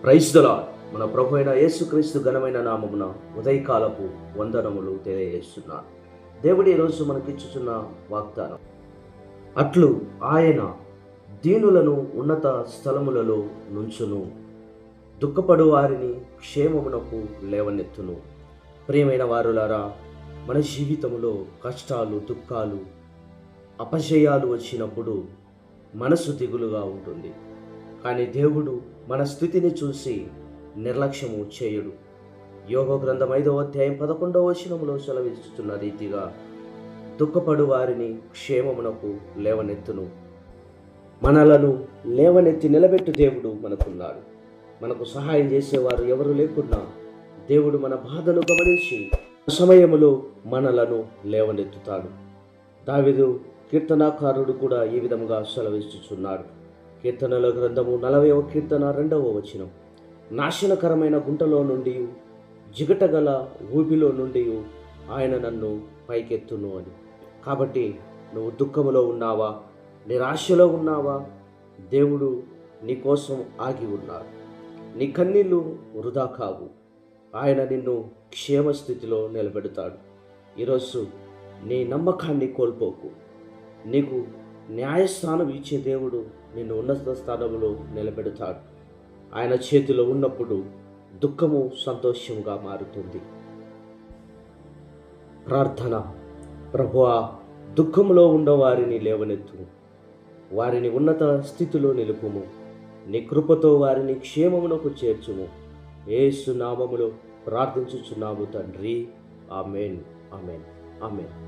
క్రైస్తుల మన ప్రభు అయిన యేసుక్రీస్తు ఘనమైన నామమున ఉదయకాలపు వందనములు తెలియజేస్తున్నాను. దేవుడి ఈరోజు మనకిచ్చుచున్న వాగ్దానం అట్లు ఆయన దీనులను ఉన్నత స్థలములలో నుంచును. దుఃఖపడు వారిని క్షేమమునకు లేవనెత్తును. ప్రియమైన వారులారా మన జీవితంలో కష్టాలు దుఃఖాలు అపజయాలు వచ్చినప్పుడు మనసు దిగులుగా ఉంటుంది. కానీ దేవుడు మన స్థితిని చూసి నిర్లక్ష్యము చేయుడు. యోగ గ్రంథం ఐదవ అధ్యాయం పదకొండవ వచనంలో సెలవిస్తున్న రీతిగా దుఃఖపడు వారిని క్షేమమునకు లేవనెత్తును. మనలను లేవనెత్తి నిలబెట్టు దేవుడు మనకున్నాడు. మనకు సహాయం చేసేవారు ఎవరు లేకున్నా దేవుడు మన బాధను గమనించి సమయములో మనలను లేవనెత్తుతాడు. దావిదు కీర్తనాకారుడు కూడా ఈ విధముగా సెలవిస్తున్నాడు కీర్తనల గ్రంథము నలభైవ కీర్తన రెండవ వచనం. నాశనకరమైన గుంటలో నుండి జిగటగల ఊబిలో నుండి ఆయన నన్ను పైకెత్తును అని. కాబట్టి నువ్వు దుఃఖములో ఉన్నావా? నిరాశలో ఉన్నావా? దేవుడు నీ కోసం ఆగి ఉన్నారు. నీ కన్నీళ్ళు వృధా కావు. ఆయన నిన్ను క్షేమస్థితిలో నిలబెడతాడు. ఈరోజు నీ నమ్మకాన్ని కోల్పోకు. నీకు న్యాయస్థానం ఇచ్చే దేవుడు నిన్ను ఉన్నత స్థానంలో నిలబెడతాడు. ఆయన చేతిలో ఉన్నప్పుడు దుఃఖము సంతోషంగా మారుతుంది. ప్రార్థన. ప్రభువా దుఃఖంలో ఉన్నవారిని లేవనెత్తు. వారిని ఉన్నత స్థితిలో నిలుపుము. నీ కృపతో వారిని క్షేమమునకు చేర్చుము. ఏసు నామములో ప్రార్థించుచున్నాము తండ్రి. ఆమెన్. ఆమెన్. ఆమెన్.